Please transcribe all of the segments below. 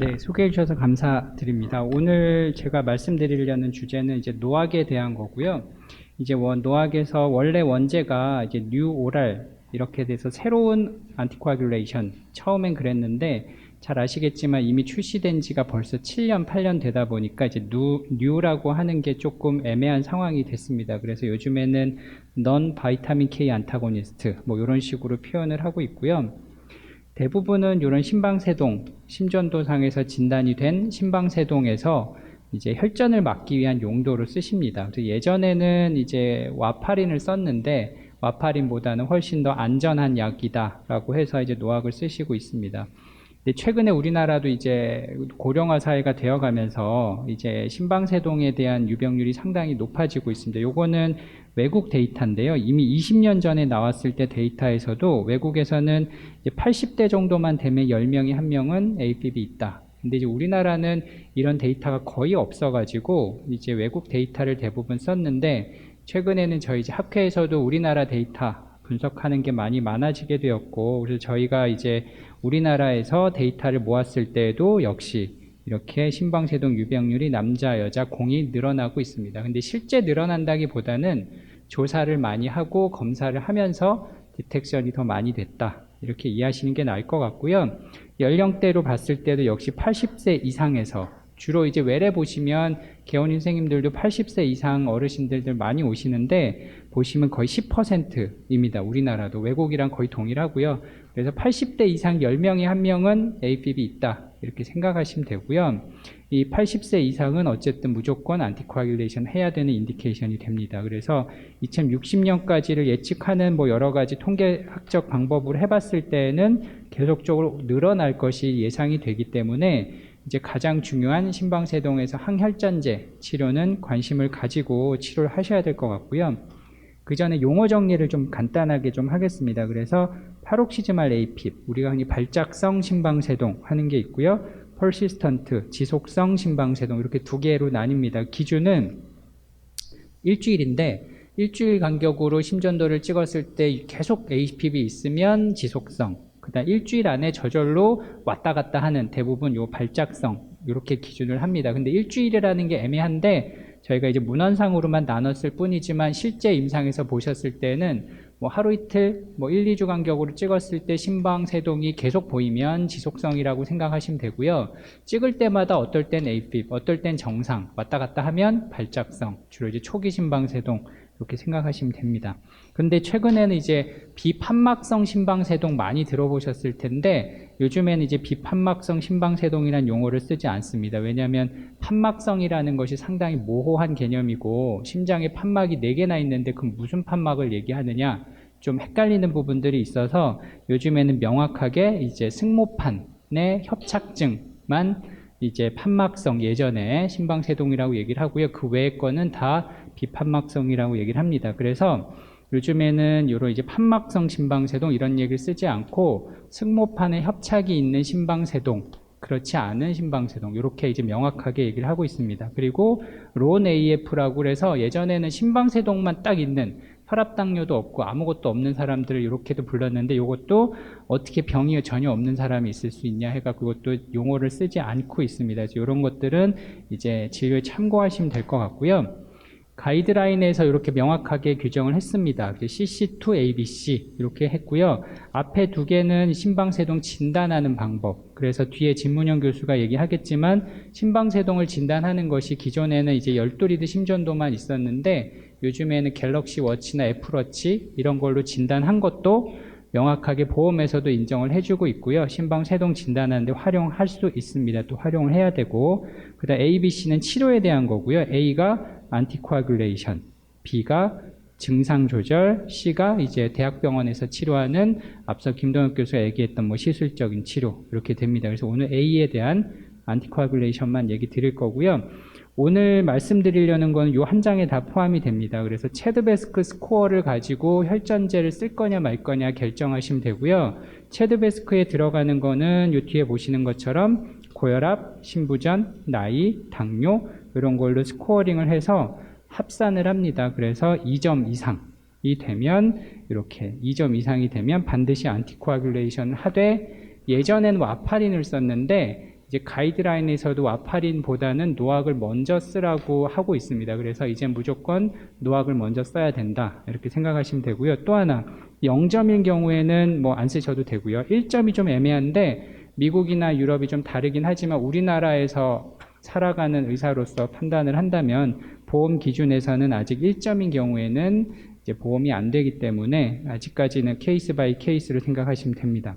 네, 소개해 주셔서 감사드립니다. 오늘 제가 말씀드리려는 주제는 이제 노악에 대한 거고요. 이제 원 노악에서 원래 원제가 이제 뉴 오랄 이렇게 돼서 새로운 안티코아귤레이션 처음엔 그랬는데 잘 아시겠지만 이미 출시된 지가 벌써 7년, 8년 되다 보니까 이제 뉴, 뉴라고 하는 게 조금 애매한 상황이 됐습니다. 그래서 요즘에는 넌 바이타민 K 안타고니스트 뭐 이런 식으로 표현을 하고 있고요. 대부분은 이런 심방세동, 심전도상에서 진단이 된 심방세동에서 이제 혈전을 막기 위한 용도로 쓰십니다. 그래서 예전에는 이제 와파린을 썼는데 와파린보다는 훨씬 더 안전한 약이다라고 해서 이제 노악을 쓰시고 있습니다. 근데 최근에 우리나라도 이제 고령화 사회가 되어가면서 이제 심방세동에 대한 유병률이 상당히 높아지고 있습니다. 요거는 외국 데이터인데요. 이미 20년 전에 나왔을 때 데이터에서도 외국에서는 이제 80대 정도만 되면 10명이 한 명은 APB 있다. 근데 이제 우리나라는 이런 데이터가 거의 없어가지고 이제 외국 데이터를 대부분 썼는데 최근에는 저희 이제 학회에서도 우리나라 데이터 분석하는 게 많이 많아지게 되었고 그래서 저희가 이제 우리나라에서 데이터를 모았을 때에도 역시 이렇게 심방세동 유병률이 남자 여자 공이 늘어나고 있습니다. 근데 실제 늘어난다기보다는 조사를 많이 하고 검사를 하면서 디텍션이 더 많이 됐다. 이렇게 이해하시는 게 나을 것 같고요. 연령대로 봤을 때도 역시 80세 이상에서 주로 이제 외래 보시면 개원 선생님들도 80세 이상 어르신들들 많이 오시는데 보시면 거의 10%입니다. 우리나라도 외국이랑 거의 동일하고요. 그래서 80대 이상 10명에 한 명은 APB 있다. 이렇게 생각하시면 되고요. 이 80세 이상은 어쨌든 무조건 안티코아귤레이션 해야 되는 인디케이션이 됩니다. 그래서 2060년까지를 예측하는 뭐 여러 가지 통계학적 방법으로 해봤을 때는 계속적으로 늘어날 것이 예상이 되기 때문에 이제 가장 중요한 심방세동에서 항혈전제 치료는 관심을 가지고 치료를 하셔야 될 것 같고요. 그 전에 용어 정리를 좀 간단하게 좀 하겠습니다. 그래서 파록시즈말 APIP, 우리가 흔히 발작성 심방세동 하는 게 있고요. 펄시스턴트, 지속성 심방세동 이렇게 두 개로 나뉩니다. 기준은 일주일인데 일주일 간격으로 심전도를 찍었을 때 계속 APB 있으면 지속성, 그다음 일주일 안에 저절로 왔다 갔다 하는 대부분 요 발작성 이렇게 기준을 합니다. 근데 일주일이라는 게 애매한데 저희가 이제 문헌상으로만 나눴을 뿐이지만 실제 임상에서 보셨을 때는 뭐 하루 이틀, 뭐 1, 2주 간격으로 찍었을 때 심방 세동이 계속 보이면 지속성이라고 생각하시면 되고요. 찍을 때마다 어떨 땐 AFib, 어떨 땐 정상, 왔다 갔다 하면 발작성, 주로 이제 초기 심방 세동 이렇게 생각하시면 됩니다. 근데 최근에는 이제 비판막성 심방세동 많이 들어보셨을 텐데 요즘에는 이제 비판막성 심방세동이라는 용어를 쓰지 않습니다. 왜냐하면 판막성이라는 것이 상당히 모호한 개념이고 심장에 판막이 4개나 있는데 그 무슨 판막을 얘기하느냐 좀 헷갈리는 부분들이 있어서 요즘에는 명확하게 이제 승모판의 협착증만 이제 판막성 예전에 심방세동이라고 얘기를 하고요. 그 외의 거는 다 비판막성이라고 얘기를 합니다. 그래서 요즘에는 이런 이제 판막성 심방세동 이런 얘기를 쓰지 않고 승모판에 협착이 있는 심방세동 그렇지 않은 심방세동 이렇게 이제 명확하게 얘기를 하고 있습니다. 그리고 론 AF라고 해서 예전에는 심방세동만 딱 있는 혈압당뇨도 없고 아무것도 없는 사람들을 이렇게도 불렀는데 이것도 어떻게 병이 전혀 없는 사람이 있을 수 있냐 해가 그것도 용어를 쓰지 않고 있습니다. 이런 것들은 이제 진료에 참고하시면 될 것 같고요. 가이드라인에서 이렇게 명확하게 규정을 했습니다. CC2 ABC 이렇게 했고요. 앞에 두 개는 심방세동 진단하는 방법. 그래서 뒤에 진문영 교수가 얘기하겠지만 심방세동을 진단하는 것이 기존에는 이제 열도리드 심전도만 있었는데 요즘에는 갤럭시 워치나 애플워치 이런 걸로 진단한 것도 명확하게 보험에서도 인정을 해주고 있고요. 심방세동 진단하는데 활용할 수 있습니다. 또 활용을 해야 되고 그 다음 ABC는 치료에 대한 거고요. A가 안티코아귤레이션, B가 증상 조절, C가 이제 대학병원에서 치료하는 앞서 김동혁 교수가 얘기했던 뭐 시술적인 치료 이렇게 됩니다. 그래서 오늘 A에 대한 안티코아귤레이션만 얘기 드릴 거고요. 오늘 말씀드리려는 건 요 한 장에 다 포함이 됩니다. 그래서 체드베스크 스코어를 가지고 혈전제를 쓸 거냐 말 거냐 결정하시면 되고요. 체드베스크에 들어가는 거는 요 뒤에 보시는 것처럼 고혈압, 신부전, 나이, 당뇨 이런 걸로 스코어링을 해서 합산을 합니다. 그래서 2점 이상이 되면 이렇게 2점 이상이 되면 반드시 안티코아귤레이션 하되 예전엔 와파린을 썼는데 이제 가이드라인에서도 와파린보다는 노악을 먼저 쓰라고 하고 있습니다. 그래서 이제 무조건 노악을 먼저 써야 된다. 이렇게 생각하시면 되고요. 또 하나 0점인 경우에는 뭐 안 쓰셔도 되고요. 1점이 좀 애매한데 미국이나 유럽이 좀 다르긴 하지만 우리나라에서 살아가는 의사로서 판단을 한다면 보험 기준에서는 아직 1점인 경우에는 이제 보험이 안 되기 때문에 아직까지는 케이스 바이 케이스로 생각하시면 됩니다.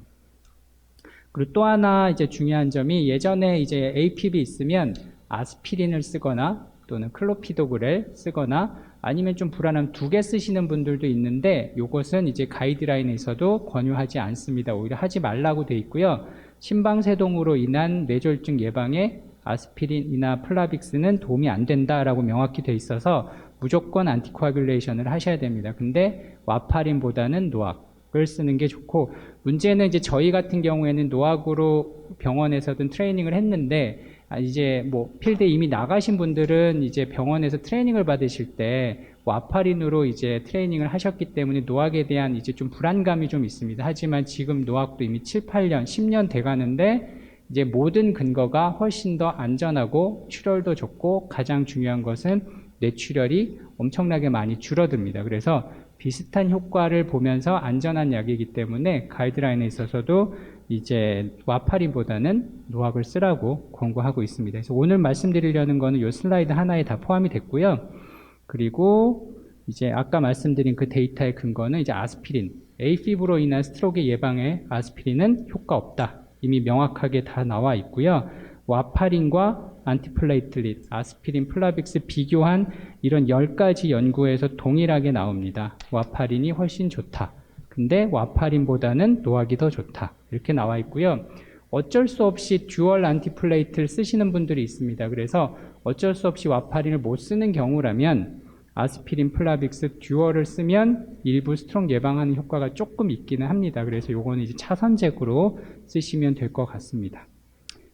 그리고 또 하나 이제 중요한 점이 예전에 이제 APB 있으면 아스피린을 쓰거나 또는 클로피도그를 쓰거나 아니면 좀 불안하면 두 개 쓰시는 분들도 있는데 이것은 이제 가이드라인에서도 권유하지 않습니다. 오히려 하지 말라고 돼 있고요. 심방세동으로 인한 뇌졸중 예방에 아스피린이나 플라빅스는 도움이 안 된다라고 명확히 돼 있어서 무조건 안티코아귤레이션을 하셔야 됩니다. 근데 와파린보다는 노악을 쓰는 게 좋고 문제는 이제 저희 같은 경우에는 노악으로 병원에서든 트레이닝을 했는데 아, 이제 뭐 필드에 이미 나가신 분들은 이제 병원에서 트레이닝을 받으실 때 와파린으로 이제 트레이닝을 하셨기 때문에 노악에 대한 이제 좀 불안감이 좀 있습니다. 하지만 지금 노악도 이미 7, 8년, 10년 돼 가는데 이제 모든 근거가 훨씬 더 안전하고 출혈도 좋고 가장 중요한 것은 뇌출혈이 엄청나게 많이 줄어듭니다. 그래서 비슷한 효과를 보면서 안전한 약이기 때문에 가이드라인에 있어서도 이제 와파린보다는 노악을 쓰라고 권고하고 있습니다. 그래서 오늘 말씀드리려는 거는 이 슬라이드 하나에 다 포함이 됐고요. 그리고 이제 아까 말씀드린 그 데이터의 근거는 이제 아스피린, 에이피브로 인한 스트로크 예방에 아스피린은 효과 없다. 이미 명확하게 다 나와 있고요. 와파린과 안티플레이틀릿, 아스피린, 플라빅스 비교한 이런 10가지 연구에서 동일하게 나옵니다. 와파린이 훨씬 좋다. 근데 와파린보다는 노악이 더 좋다. 이렇게 나와 있고요. 어쩔 수 없이 듀얼 안티플레이트를 쓰시는 분들이 있습니다. 그래서 어쩔 수 없이 와파린을 못 쓰는 경우라면 아스피린, 플라빅스 듀얼을 쓰면 일부 스트롱 예방하는 효과가 조금 있기는 합니다. 그래서 요거는 이제 차선책으로 쓰시면 될 것 같습니다.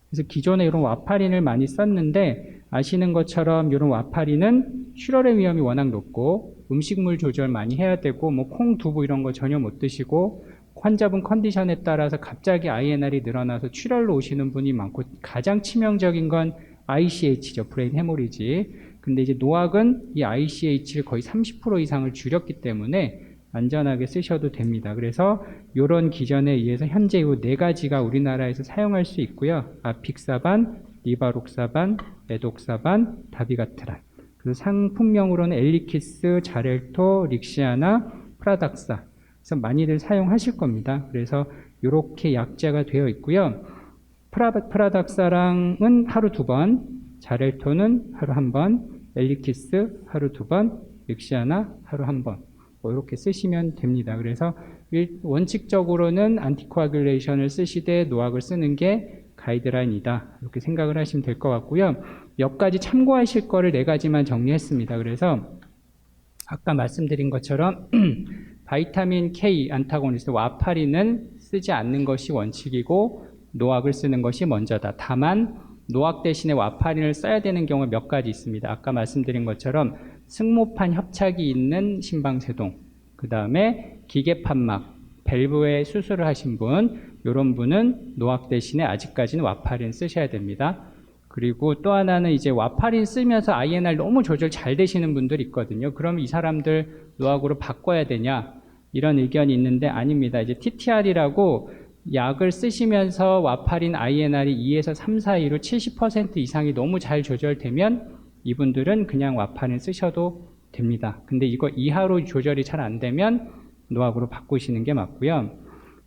그래서 기존에 이런 와파린을 많이 썼는데 아시는 것처럼 이런 와파린은 출혈의 위험이 워낙 높고 음식물 조절 많이 해야 되고 뭐 콩, 두부 이런 거 전혀 못 드시고 환자분 컨디션에 따라서 갑자기 INR이 늘어나서 출혈로 오시는 분이 많고 가장 치명적인 건 ICH죠. 브레인 해모리지. 근데 이제 노악은 이 ICH를 거의 30% 이상을 줄였기 때문에 안전하게 쓰셔도 됩니다. 그래서 이런 기전에 의해서 현재 이 네 가지가 우리나라에서 사용할 수 있고요. 아픽사반, 리바록사반, 에독사반, 다비가트란. 그래서 상품명으로는 엘리키스, 자렐토, 릭시아나, 프라닥사. 그래서 많이들 사용하실 겁니다. 그래서 이렇게 약자가 되어 있고요. 프라, 프라닥사랑은 하루 두 번, 자렐토는 하루 한 번, 엘리키스 하루 두 번, 릭시아나 하루 한 번. 뭐 이렇게 쓰시면 됩니다. 그래서 원칙적으로는 안티코아귤레이션을 쓰시되 노악을 쓰는 게 가이드라인이다. 이렇게 생각을 하시면 될 것 같고요. 몇 가지 참고하실 거를 네 가지만 정리했습니다. 그래서 아까 말씀드린 것처럼 바이타민 K 안타고니스트 와파린은 쓰지 않는 것이 원칙이고 노악을 쓰는 것이 먼저다. 다만 노악 대신에 와파린을 써야 되는 경우 몇 가지 있습니다. 아까 말씀드린 것처럼 승모판 협착이 있는 심방세동, 그 다음에 기계판막, 밸브에 수술을 하신 분, 이런 분은 노악 대신에 아직까지는 와파린 쓰셔야 됩니다. 그리고 또 하나는 이제 와파린 쓰면서 INR 너무 조절 잘 되시는 분들 있거든요. 그럼 이 사람들 노악으로 바꿔야 되냐? 이런 의견이 있는데 아닙니다. 이제 TTR이라고 약을 쓰시면서 와파린 INR이 2에서 3 사이로 70% 이상이 너무 잘 조절되면 이분들은 그냥 와파린 쓰셔도 됩니다. 근데 이거 이하로 조절이 잘 안 되면 노악으로 바꾸시는 게 맞고요.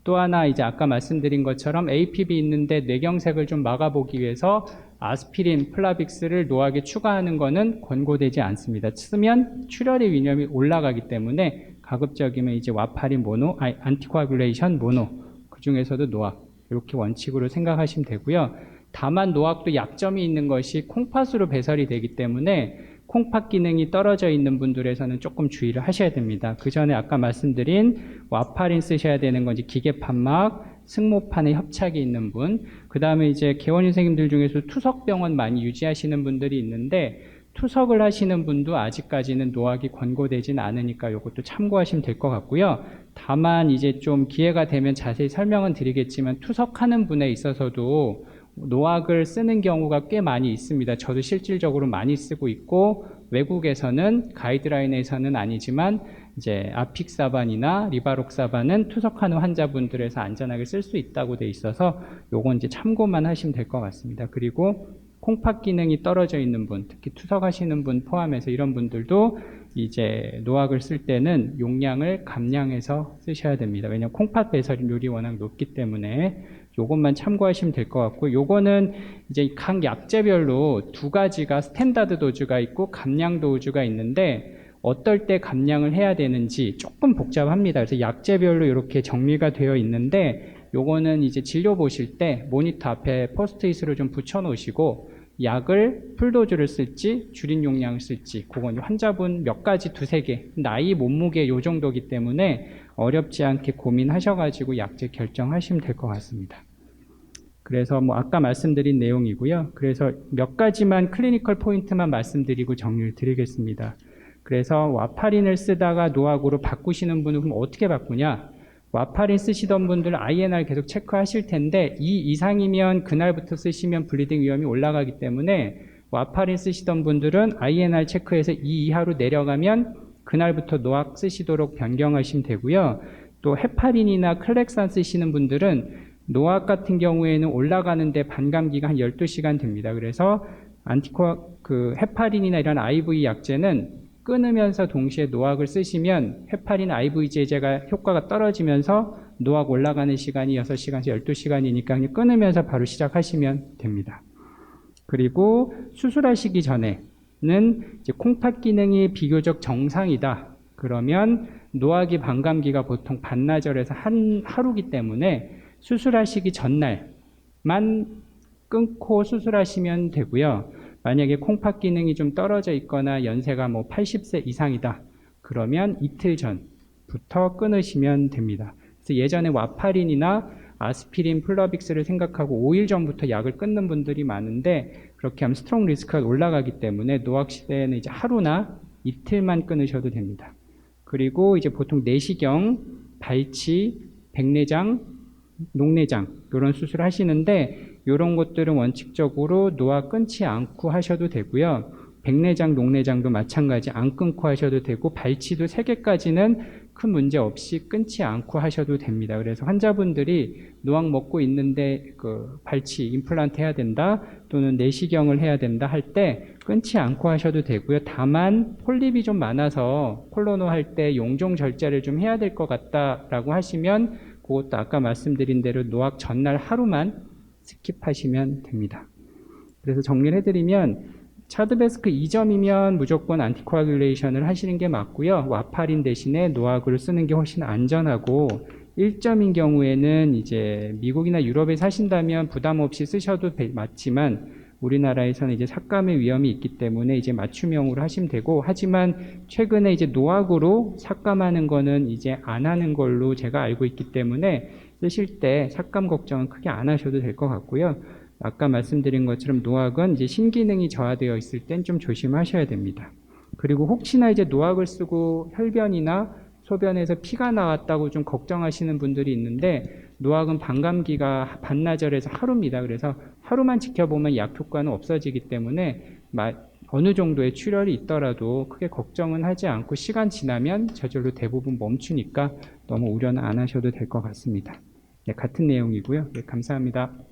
또 하나 이제 아까 말씀드린 것처럼 APB 있는데 뇌경색을 좀 막아보기 위해서 아스피린, 플라빅스를 노악에 추가하는 것은 권고되지 않습니다. 쓰면 출혈의 위험이 올라가기 때문에 가급적이면 이제 와파린 모노, 아니, 안티코아귤레이션 모노 그 중에서도 노악 이렇게 원칙으로 생각하시면 되고요. 다만 노악도 약점이 있는 것이 콩팥으로 배설이 되기 때문에 콩팥 기능이 떨어져 있는 분들에서는 조금 주의를 하셔야 됩니다. 그 전에 아까 말씀드린 와파린 쓰셔야 되는 건지 기계판막, 승모판에 협착이 있는 분, 그 다음에 이제 개원 선생님들 중에서 투석병원 많이 유지하시는 분들이 있는데 투석을 하시는 분도 아직까지는 노악이 권고되진 않으니까 이것도 참고하시면 될 것 같고요. 다만 이제 좀 기회가 되면 자세히 설명은 드리겠지만 투석하는 분에 있어서도 노악을 쓰는 경우가 꽤 많이 있습니다. 저도 실질적으로 많이 쓰고 있고 외국에서는 가이드라인에서는 아니지만 이제 아픽사반이나 리바록사반은 투석하는 환자분들에서 안전하게 쓸 수 있다고 돼 있어서 요건 이제 참고만 하시면 될 것 같습니다. 그리고 콩팥 기능이 떨어져 있는 분, 특히 투석하시는 분 포함해서 이런 분들도 이제 노악을 쓸 때는 용량을 감량해서 쓰셔야 됩니다. 왜냐하면 콩팥 배설률이 워낙 높기 때문에 요것만 참고하시면 될 것 같고 요거는 이제 각 약제별로 두 가지가 스탠다드 도주가 있고 감량 도주가 있는데 어떨 때 감량을 해야 되는지 조금 복잡합니다. 그래서 약제별로 이렇게 정리가 되어 있는데 요거는 이제 진료 보실 때 모니터 앞에 포스트잇으로 좀 붙여 놓으시고 약을 풀도주를 쓸지 줄인 용량을 쓸지 그건 환자분 몇 가지 두세 개 나이 몸무게 요 정도기 때문에 어렵지 않게 고민하셔가지고 약제 결정하시면 될 것 같습니다. 그래서 뭐 아까 말씀드린 내용이고요. 그래서 몇 가지만 클리니컬 포인트만 말씀드리고 정리를 드리겠습니다. 그래서 와파린을 쓰다가 노악으로 바꾸시는 분은 그럼 어떻게 바꾸냐? 와파린 쓰시던 분들 INR 계속 체크하실 텐데 2 이상이면 그날부터 쓰시면 블리딩 위험이 올라가기 때문에 와파린 쓰시던 분들은 INR 체크해서 2 이하로 내려가면 그날부터 노악 쓰시도록 변경하시면 되고요. 또 헤파린이나 클렉산 쓰시는 분들은 노악 같은 경우에는 올라가는데 반감기가 한 12시간 됩니다. 그래서 안티코 그 헤파린이나 이런 IV 약제는 끊으면서 동시에 노악을 쓰시면 헤파린 IV 제제가 효과가 떨어지면서 노악 올라가는 시간이 6시간에서 12시간이니까 그냥 끊으면서 바로 시작하시면 됩니다. 그리고 수술하시기 전에는 콩팥 기능이 비교적 정상이다. 그러면 노악이 반감기가 보통 반나절에서 한 하루기 때문에 수술하시기 전날만 끊고 수술하시면 되고요. 만약에 콩팥 기능이 좀 떨어져 있거나 연세가 뭐 80세 이상이다. 그러면 이틀 전부터 끊으시면 됩니다. 그래서 예전에 와파린이나 아스피린, 플러빅스를 생각하고 5일 전부터 약을 끊는 분들이 많은데 그렇게 하면 스트롱 리스크가 올라가기 때문에 노악 시대에는 이제 하루나 이틀만 끊으셔도 됩니다. 그리고 이제 보통 내시경, 발치, 백내장, 녹내장 이런 수술 하시는데 이런 것들은 원칙적으로 노화 끊지 않고 하셔도 되고요. 백내장, 녹내장도 마찬가지 안 끊고 하셔도 되고 발치도 세 개까지는 큰 문제 없이 끊지 않고 하셔도 됩니다. 그래서 환자분들이 노악 먹고 있는데 그 발치 임플란트 해야 된다 또는 내시경을 해야 된다 할 때 끊지 않고 하셔도 되고요. 다만 폴립이 좀 많아서 콜로노 할 때 용종 절제를 좀 해야 될 것 같다라고 하시면 그것도 아까 말씀드린 대로 노악 전날 하루만 스킵하시면 됩니다. 그래서 정리를 해드리면 차드베스크 2점이면 무조건 안티코아귤레이션을 하시는 게 맞고요. 와파린 대신에 노악을 쓰는 게 훨씬 안전하고 1점인 경우에는 이제 미국이나 유럽에 사신다면 부담 없이 쓰셔도 맞지만 우리나라에서는 이제 삭감의 위험이 있기 때문에 이제 맞춤형으로 하시면 되고 하지만 최근에 이제 노악으로 삭감하는 거는 이제 안 하는 걸로 제가 알고 있기 때문에 쓰실 때 삭감 걱정은 크게 안 하셔도 될 것 같고요. 아까 말씀드린 것처럼 노악은 이제 신기능이 저하되어 있을 땐 좀 조심하셔야 됩니다. 그리고 혹시나 이제 노악을 쓰고 혈변이나 소변에서 피가 나왔다고 좀 걱정하시는 분들이 있는데 노악은 반감기가 반나절에서 하루입니다. 그래서 하루만 지켜보면 약 효과는 없어지기 때문에 어느 정도의 출혈이 있더라도 크게 걱정은 하지 않고 시간 지나면 저절로 대부분 멈추니까 너무 우려는 안 하셔도 될 것 같습니다. 네, 같은 내용이고요. 네, 감사합니다.